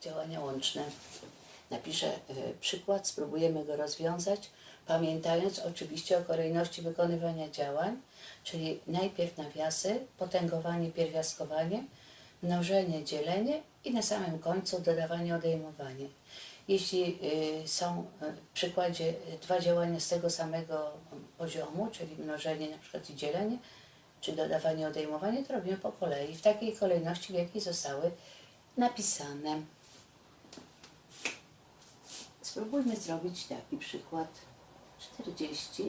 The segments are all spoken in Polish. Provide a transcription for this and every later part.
Działania łączne. Napiszę y, przykład, spróbujemy go rozwiązać, pamiętając oczywiście o kolejności wykonywania działań, czyli najpierw nawiasy, potęgowanie, pierwiastkowanie, mnożenie, dzielenie i na samym końcu dodawanie, odejmowanie. Jeśli y, są y, w przykładzie dwa działania z tego samego poziomu, czyli mnożenie na przykład i dzielenie, czy dodawanie, odejmowanie, to robimy po kolei, w takiej kolejności, w jakiej zostały napisane. Spróbujmy zrobić taki przykład. 40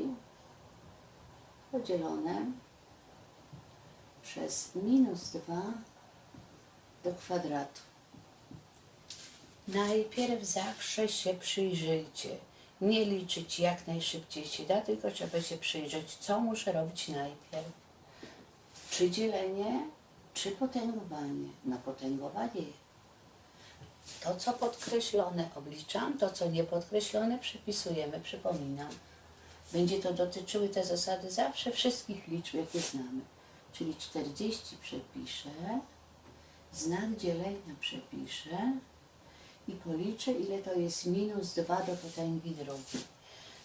podzielone przez minus 2 do kwadratu. Najpierw zawsze się przyjrzyjcie. Nie liczyć jak najszybciej się da, tylko trzeba się przyjrzeć, co muszę robić najpierw. Czy dzielenie, czy potęgowanie? No potęgowanie. To, co podkreślone, obliczam, to, co niepodkreślone, przypisujemy, przypominam. Będzie to dotyczyły te zasady zawsze wszystkich liczb, jakie znamy. Czyli 40 przepiszę, znak dzielenia przepiszę i policzę, ile to jest minus 2 do potęgi drugiej.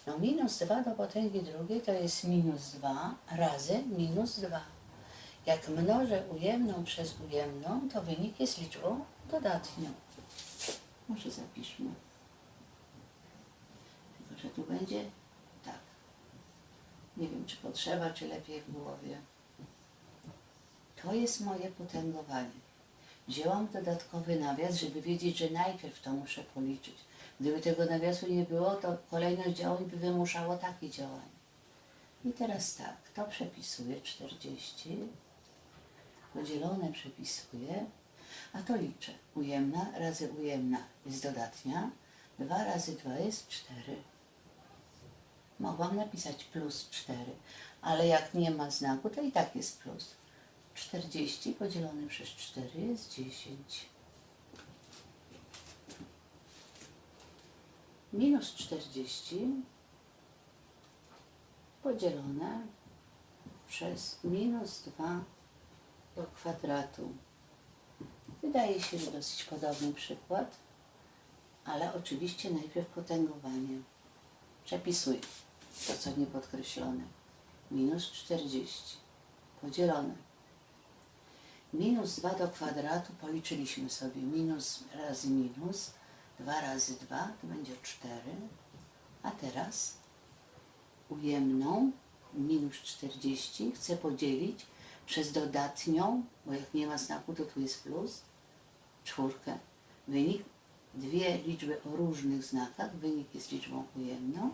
No minus 2 do potęgi drugiej to jest minus 2 razy minus 2. Jak mnożę ujemną przez ujemną, to wynik jest liczbą dodatnią. Może zapiszmy. Tylko, że tu będzie tak. Nie wiem, czy potrzeba, czy lepiej w głowie. To jest moje potęgowanie. Wzięłam dodatkowy nawias, żeby wiedzieć, że najpierw to muszę policzyć. Gdyby tego nawiasu nie było, to kolejność działań by wymuszało takie działania. I teraz tak, to przepisuję 40, podzielone przepisuję, a to liczę. Ujemna razy ujemna jest dodatnia, 2 razy 2 jest 4. Mogłam napisać plus 4, ale jak nie ma znaku, to i tak jest plus. 40 podzielone przez 4 jest 10. Minus 40 podzielone przez minus 2 do kwadratu. Wydaje się, że dosyć podobny przykład, ale oczywiście najpierw potęgowanie. Przepisuję to, co nie podkreślone. Minus 40 podzielone. Minus 2 do kwadratu policzyliśmy sobie. Minus razy minus, 2 razy 2 to będzie 4. A teraz ujemną minus 40 chcę podzielić przez dodatnią, bo jak nie ma znaku, to tu jest plus, czwórkę. Wynik, dwie liczby o różnych znakach, wynik jest liczbą ujemną.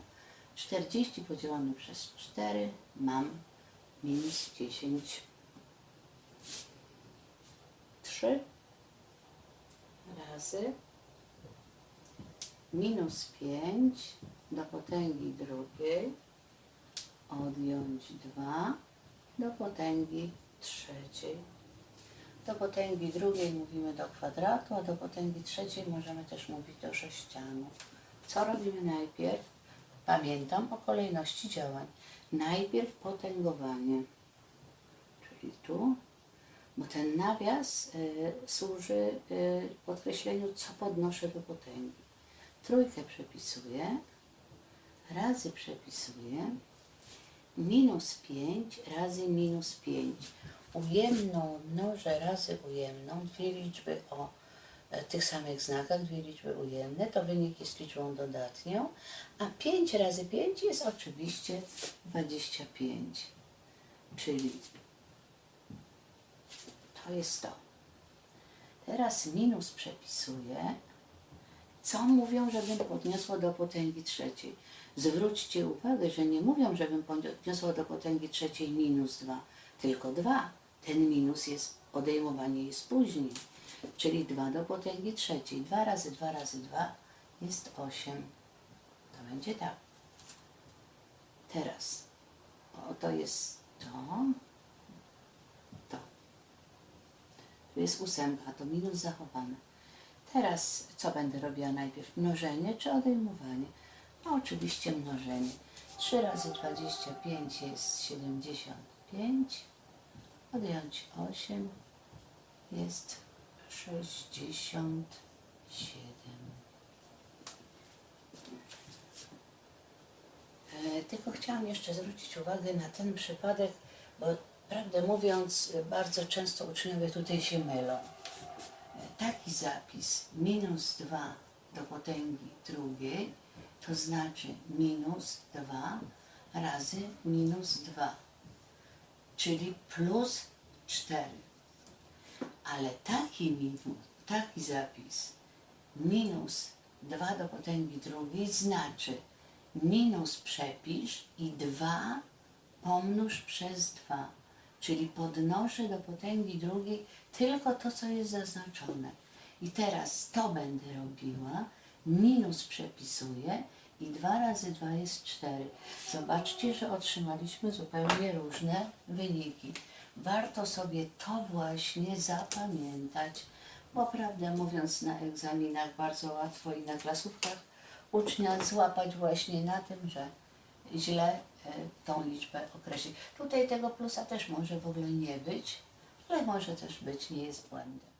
40 podzielone przez 4 mam minus 10. 3 razy minus 5 do potęgi drugiej odjąć 2 do potęgi trzeciej. Do potęgi drugiej mówimy do kwadratu, a do potęgi trzeciej możemy też mówić do sześcianu. Co robimy najpierw? Pamiętam o kolejności działań. Najpierw potęgowanie, czyli tu, bo ten nawias y, służy y, podkreśleniu, co podnoszę do potęgi. Trójkę przepisuję, razy przepisuję, minus 5 razy minus 5. Ujemną mnożę razy ujemną, dwie liczby o e, tych samych znakach, dwie liczby ujemne, to wynik jest liczbą dodatnią, a 5 razy 5 jest oczywiście 25, czyli to jest to. Teraz minus przepisuję. Co mówią, żebym podniosła do potęgi trzeciej? Zwróćcie uwagę, że nie mówią, żebym podniosła do potęgi trzeciej minus 2, tylko 2. Ten minus jest, odejmowanie jest później. Czyli 2 do potęgi trzeciej. 2 razy 2 razy 2 jest 8. To będzie tak. Teraz. O, to jest to. To. Tu jest ósemka, to minus zachowane. Teraz co będę robiła najpierw? Mnożenie czy odejmowanie? No oczywiście mnożenie. 3 razy 25 jest 75. Odjąć 8 jest 67. siedem. E, Tylko chciałam jeszcze zwrócić uwagę na ten przypadek, bo prawdę mówiąc, bardzo często uczniowie tutaj się mylą. Taki zapis minus 2 do potęgi drugiej to znaczy minus 2 razy minus 2, czyli plus 4. Ale taki minus, taki zapis minus 2 do potęgi drugiej znaczy minus przepisz i 2 pomnóż przez 2. Czyli podnoszę do potęgi drugiej tylko to, co jest zaznaczone. I teraz to będę robiła, minus przepisuję i 2 razy 2 jest 4. Zobaczcie, że otrzymaliśmy zupełnie różne wyniki. Warto sobie to właśnie zapamiętać, bo prawdę mówiąc na egzaminach bardzo łatwo i na klasówkach ucznia złapać właśnie na tym, że źle e, tą liczbę określić. Tutaj tego plusa też może w ogóle nie być, ale może też być, nie jest błędem.